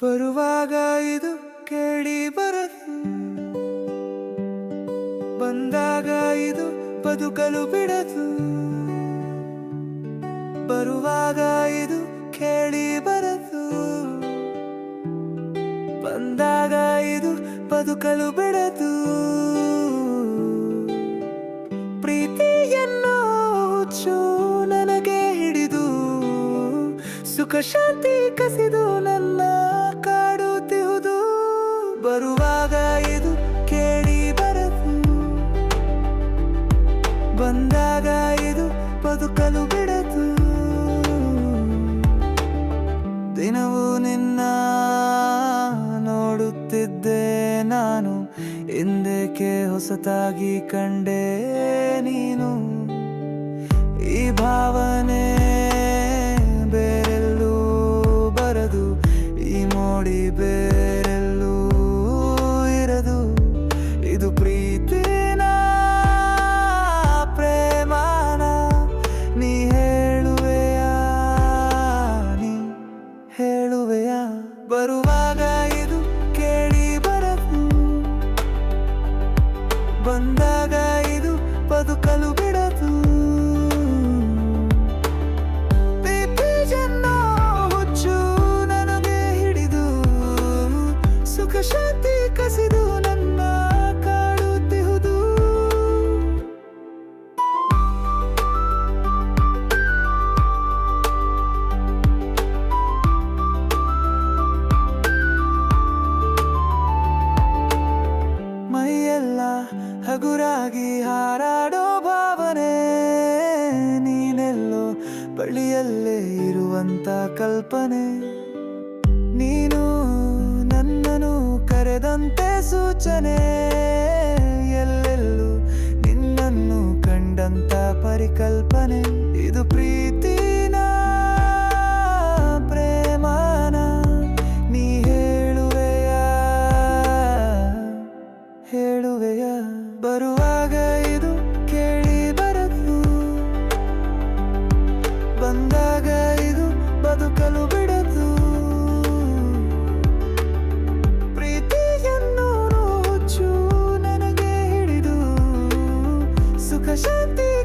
ಬರುವಾಗ ಇದು ಕೇಳಿ ಬರದು. ಬಂದಾಗ ಇದು ಬದುಕಲು ಬಿಡದು. ಬರುವಾಗ ಇದು ಕೇಳಿ ಬರದು. ಬಂದಾಗ ಇದು ಬದುಕಲು ಬಿಡದು. ಪ್ರೀತಿಯನ್ನು ನನಗೆ ಹಿಡಿದು, ಸುಖ ಶಾಂತಿ ಕಸಿದು ನನ್ನ ಹೊಸತಾಗಿ ಕಂಡೆ. fabrica.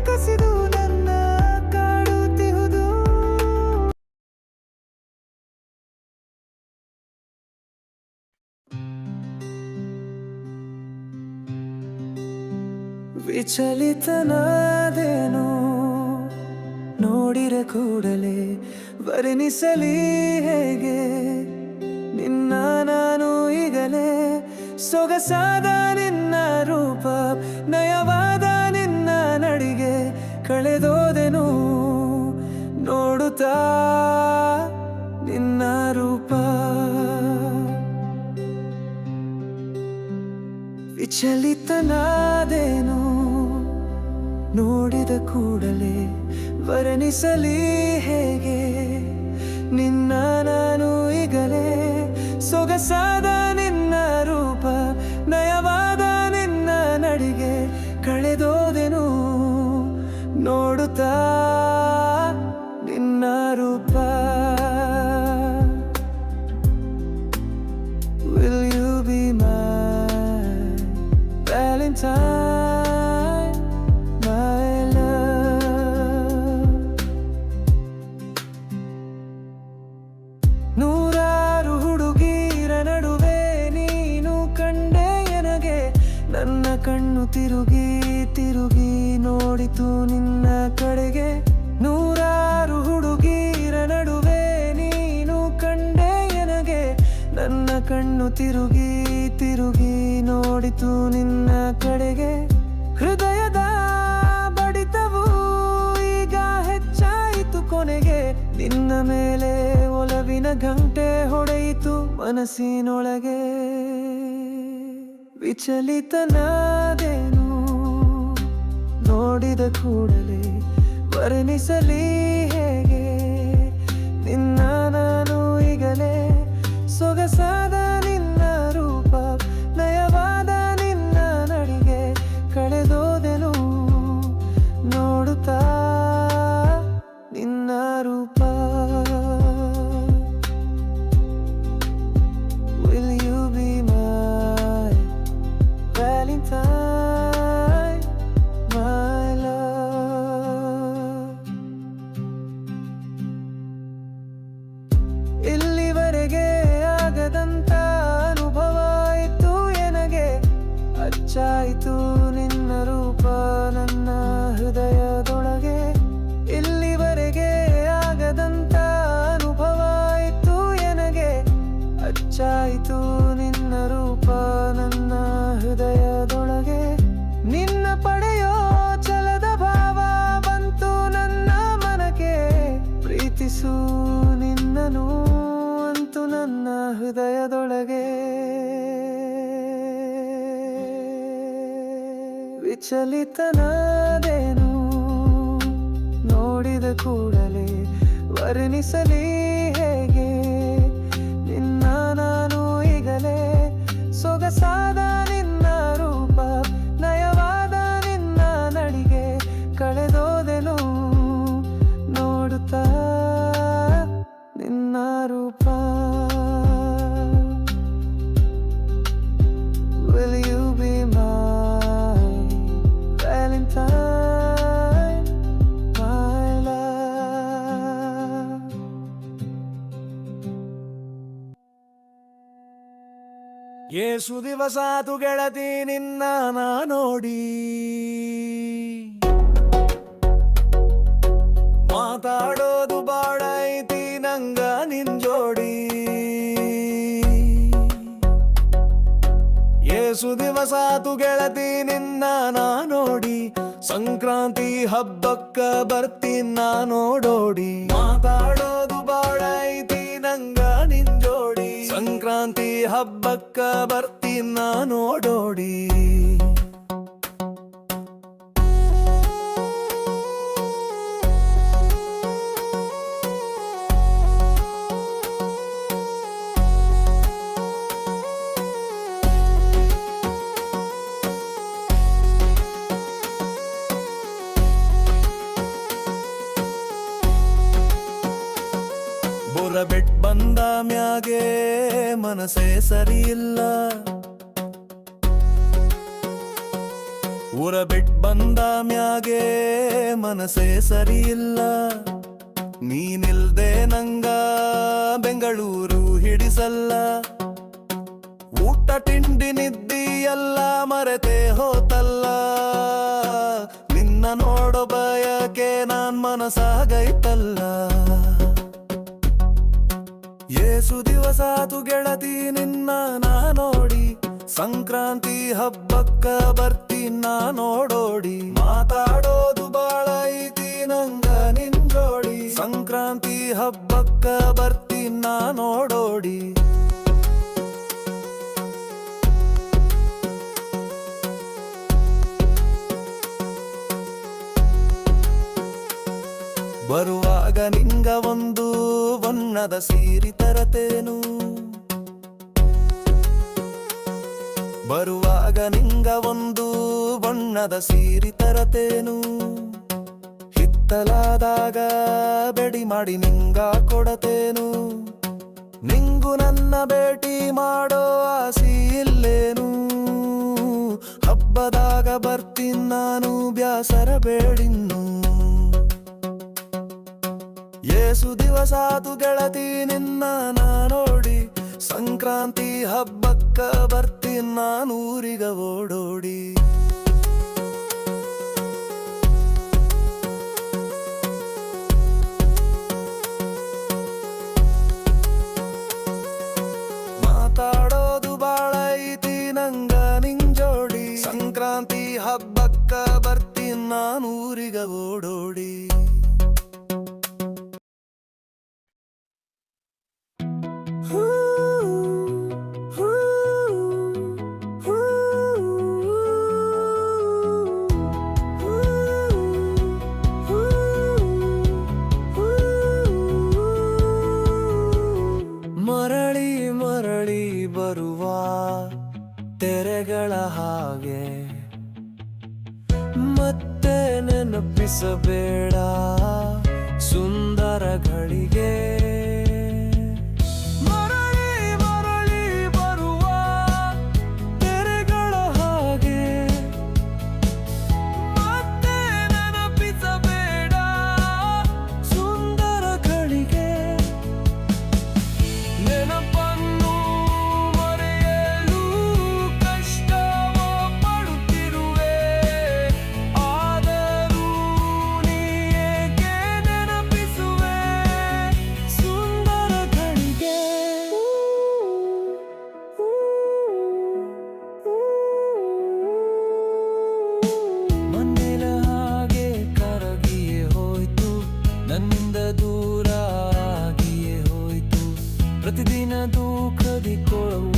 ಕಸಿದು ನನ್ನ ವಿಚಲಿತನಾದೇನು ನೋಡಿರ ಕೂಡಲೇ ವರ್ಣಿಸಲಿ ಹೇಗೆ? ನಿನ್ನ ನಾನು ಈಗಲೇ ಸೊಗಸಾದ ನಿನ್ನ ರೂಪ ನಡಿಗೆ ಕಳೆದೋದೆನು ನೋಡುತ್ತಾ ನಿನ್ನ ರೂಪ. ವಿಚಲಿತನಾದೇನು ನೋಡಿದ ಕೂಡಲೇ ವರ್ಣಿಸಲಿ ಹೇಗೆ? ನಿನ್ನ ನಾನು ಈಗಲೇ ಸೊಗಸಾದ ನಿನ್ನ ಕಣ್ಣು ತಿರುಗಿ ತಿರುಗಿ ನೋಡಿತು ನಿನ್ನ ಕಡೆಗೆ. ಹೃದಯದ ಬಡಿತವು ಈಗ ಹೆಚ್ಚಾಯಿತು ಕೊನೆಗೆ. ನಿನ್ನ ಮೇಲೆ ಒಲವಿನ ಗಂಟೆ ಹೊಡೆಯಿತು ಮನಸ್ಸಿನೊಳಗೆ. ವಿಚಲಿತನಾದೇನು, ನೋಡಿದ ಕೂಡಲೇ ವರ್ಣಿಸಲಿ ಹೇಗೆ. ನಿನ್ನ ನಾನು ಈಗಲೇ ವಿಚಲಿತನಾದೇನು ನೋಡಿದ ಕೂಡಲೇ ವರ್ಣಿಸಲಿ. ಏಸು ದಿವಸಾತು ಗೆಳತಿ, ನಿನ್ನ ನಾ ನೋಡಿ. ಮಾತಾಡೋದು ಬಾಳೈತಿ ನಂಗ ನಿನ್ ಜೋಡಿ. ಏಸು ದಿವಸಾತು ಗೆಳತಿ, ನಿನ್ನ ನಾ ನೋಡಿ. ಸಂಕ್ರಾಂತಿ ಹಬ್ಬಕ್ಕ ಬರ್ತಿ, ನಾ ನೋಡೋಡಿ. ಮಾತಾಡೋದು ಬಾಳ ಐತಿ ನಂಗ ನಿನ್ ಜೋಡಿ ಸಂಕ್ರಾಂತಿ ಹಬ್ಬಕ್ಕ ಬರ್ತೀನ ನೋಡೋಡಿ. ಬುರ ಬಿಟ್ ಬಂದ ಮ್ಯಾಗೆ ಮನಸ್ಸೇ ಸರಿ ಇಲ್ಲ ಊರ ಬಿಟ್ ಬಂದ ಮ್ಯಾಗೆ ಮನಸ್ಸೇ ಸರಿ ಇಲ್ಲ ನೀನಿಲ್ದೆ ನಂಗ ಬೆಂಗಳೂರು ಹಿಡಿಸಲ್ಲ. ಊಟ ತಿಂಡಿ ನಿದ್ದಿ ಎಲ್ಲ ಮರೆತೆ ಹೋತಲ್ಲ. ನಿನ್ನ ನೋಡೋ ಬಯಕೆ ನಾನ್ ಮನಸಾಗೈತಲ್ಲ ದಿವಸಾತು ಗೆಳತಿ ನಿನ್ನ ನಾ ನೋಡಿ. ಸಂಕ್ರಾಂತಿ ಹಬ್ಬಕ್ಕ ಬರ್ತಿ ನಾ ನೋಡೋಡಿ. ಮಾತಾಡೋದು ಬಾಳ ಐತಿ ನಂಗ ನಿನ್ ಜೋಡಿ. ಸಂಕ್ರಾಂತಿ ಹಬ್ಬಕ್ಕ ಬರ್ತಿ ನಾ ನೋಡೋಡಿ. ಬರುವಾಗ ನಿಂಗ ಒಂದು ಬಣ್ಣದ ಸೀರಿ ತರತೇನು? ಬರುವಾಗ ನಿಂಗ ಒಂದು ಬಣ್ಣದ ಸೀರಿ ತರತೇನು? ಹಿತ್ತಲಾದಾಗ ಬೆಡಿ ಮಾಡಿ ನಿಂಗ ಕೊಡತೇನು? ನಿಂಗು ನನ್ನ ಭೇಟಿ ಮಾಡೋ ಆಸಿ ಇಲ್ಲೇನು? ಹಬ್ಬದಾಗ ಬರ್ತೀನಿ ನಾನು, ಬ್ಯಾಸರ ಬೇಡಿನ್ನು ಏಸು ದಿವಸಾತು ಗೆಳತಿ ನಿನ್ನ ನಾ ನೋಡಿ. ಸಂಕ್ರಾಂತಿ ಹಬ್ಬಕ್ಕ ಬರ್ತೀನಿ ನಾನೂರಿಗ ಓಡೋಡಿ. ಮಾತಾಡೋದು ಬಾಳ ಐತಿ ನಂಗ ನಿಂಜೋಡಿ ಜೋಡಿ. ಸಂಕ್ರಾಂತಿ ಹಬ್ಬಕ್ಕ ಬರ್ತೀನಿ ನಾನೂರಿಗ ಓಡೋಡಿ. the cold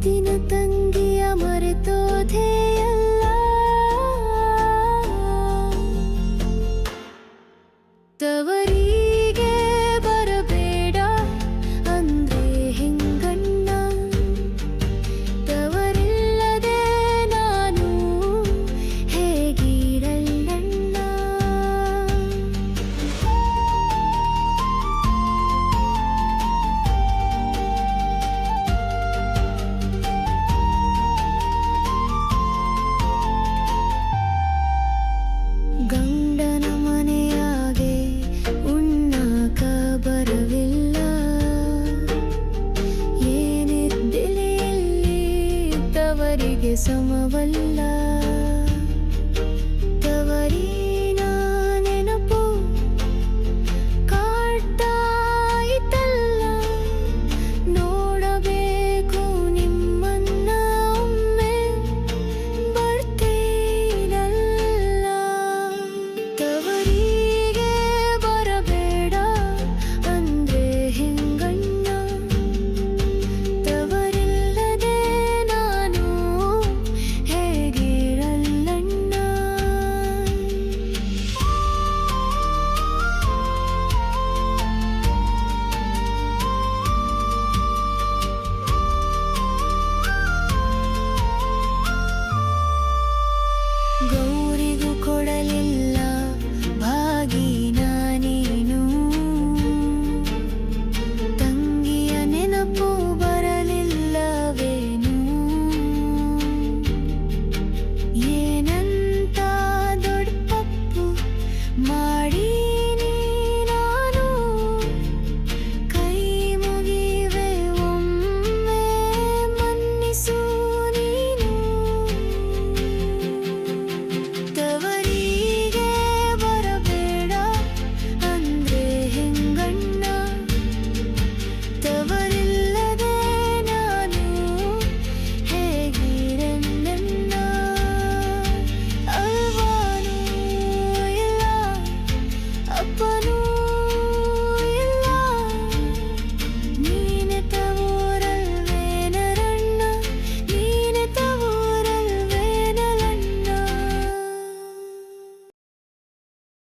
the கடலில்